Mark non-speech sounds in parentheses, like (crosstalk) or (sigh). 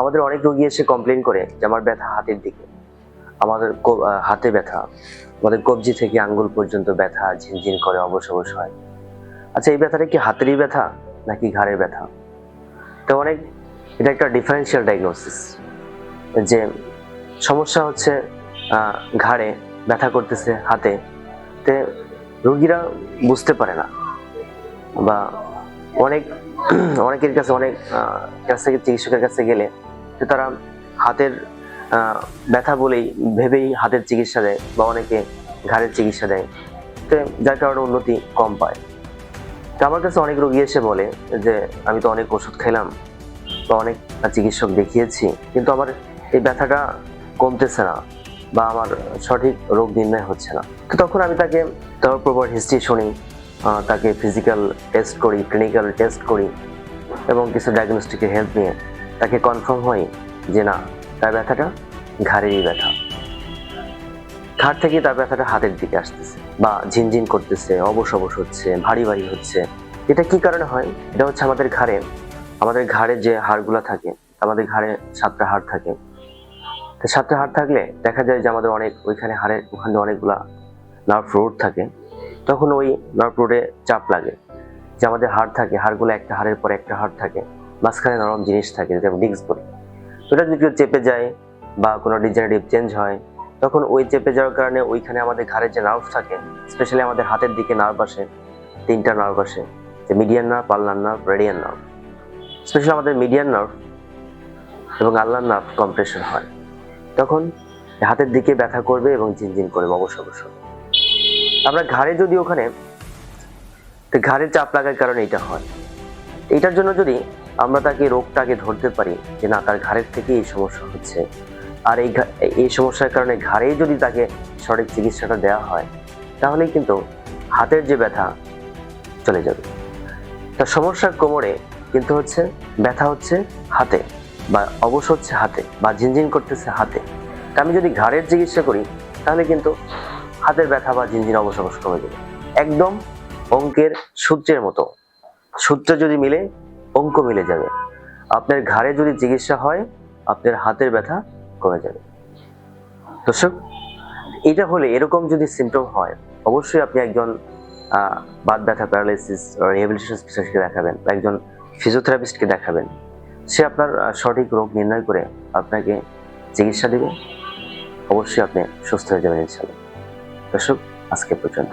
আমাদের অনেক রোগী এসে কমপ্লেন করে যে আমার ব্যথা হাতের দিকে। আমাদের হাতে ব্যথা। আমাদের কবজি থেকে আঙ্গুল পর্যন্ত ব্যথা, ঝিনঝিন করে, অবশ অবশ হয়। আচ্ছা এই ব্যথাটা কি হাতেরই ব্যথা নাকি ঘাড়ের ব্যথা? তো অনেক, এটা একটা ডিফারেন্সিয়াল ডায়াগনোসিস যে সমস্যা হচ্ছে ঘাড়ে ব্যথা করতেছে হাতে। তে রোগীরা বুঝতে পারে না বা অনেক, (clears throat) অনেকের কাছে, অনেক কাছ থেকে, চিকিৎসকের কাছে গেলে তারা হাতের ব্যথা বলেই ভেবেই হাতের চিকিৎসা দেয় বা অনেকে ঘাড়ের চিকিৎসা দেয়। তো যার কারণে উন্নতি কম পায়। তো আমার কাছে অনেক রোগী এসে বলে যে, আমি তো অনেক ওষুধ খেলাম বা অনেক চিকিৎসক দেখিয়েছি, কিন্তু আমার এই ব্যথাটা কমতেছে না বা আমার সঠিক রোগ নির্ণয় হচ্ছে না। তো তখন আমি তাকে তার প্রপার হিস্ট্রি শুনি তাকে ফিজিক্যাল টেস্ট করি ক্লিনিক্যাল টেস্ট করি এবং কিছু ডায়াগনস্টিকের হেল্প নিয়ে তাকে কনফার্ম হয় যে না, তার ব্যথাটা ঘাড়েরই ব্যথা। ঘাড় থেকে তার ব্যথাটা হাতের দিকে আসতেছে বা ঝিনঝিন করতেছে, অবশ অবশ হচ্ছে, ভারী ভারী হচ্ছে। এটা কি কারণে হয়? এটা হচ্ছে আমাদের ঘাড়ে আমাদের ঘাড়ে যে হাড়গুলো থাকে, আমাদের ঘাড়ে সাতটা হাড় থাকে। তো সাতটা হাড় থাকলে দেখা যায় যে আমাদের অনেক, ওইখানে হাড়ের ওখানে অনেকগুলা নার্ভ রোড থাকে। তখন ওই নার্ভ রোডে চাপ লাগে যে আমাদের হাড় থাকে, হাড়গুলো একটা হাড়ের পর একটা হাড় থাকে, মাঝখানে নরম জিনিস থাকে যেমন ডিস্ক বলি তো যদি কেউ চেপে যায় বা কোনো ডিজেনারেটিভ চেঞ্জ হয়, তখন ওই চেপে যাওয়ার কারণে ওইখানে আমাদের ঘাড়ের যে নার্ভ থাকে স্পেশালি আমাদের হাতের দিকে নার্ভ আসে, তিনটা নার্ভ আসে, যে মিডিয়ান নার্ভ পাল্লার নার্ভ রেডিয়ান নার্ভ স্পেশালি আমাদের মিডিয়ান নার্ভ এবং আল্লার নার্ভ কম্প্রেশন হয়। তখন হাতের দিকে ব্যথা করবে এবং ঝিনঝিন করবে অবশ্য অবশ্য আমরা ঘাড়ে যদি ওখানে ঘাড়ের চাপ লাগার কারণে এটা হয়। এটার জন্য যদি আমরা তাকে রোগটাকে ধরতে পারি যে না, তার ঘাড়ের থেকে এই সমস্যা হচ্ছে, আর এই এই সমস্যার কারণে ঘাড়েই যদি তাকে সঠিক চিকিৎসাটা দেওয়া হয়, তাহলেই কিন্তু হাতের যে ব্যথা চলে যাবে। তার সমস্যা কোমরে কিন্তু হচ্ছে ব্যথা হচ্ছে হাতে বা অবশ হচ্ছে হাতে বা ঝিনঝিন করতেছে হাতে। আমি যদি ঘাড়ের চিকিৎসা করি, তাহলে কিন্তু হাতের ব্যথা বা ঝিনঝিন অবশ অবশ কমে যাবে। একদম অঙ্কের সূত্রের মতো। সূত্র যদি মিলে, অঙ্ক মিলে যাবে। আপনার ঘাড়ে যদি চিকিৎসা হয়, আপনার হাতের ব্যথা কমে যাবে। দর্শক, এটা হলে এরকম যদি সিমটম হয়, অবশ্যই আপনি একজন বাদ ব্যথা প্যারালাইসিস রিহ্যাবিলিটেশন স্পেশালিস্টকে দেখাবেন বা একজন ফিজিওথেরাপিস্টকে দেখাবেন। সে আপনার সঠিক রোগ নির্ণয় করে আপনাকে চিকিৎসা দেবে। অবশ্যই আপনি সুস্থ হয়ে যাবেন ইনশাল্লাহ দর্শক আজকে পর্যন্ত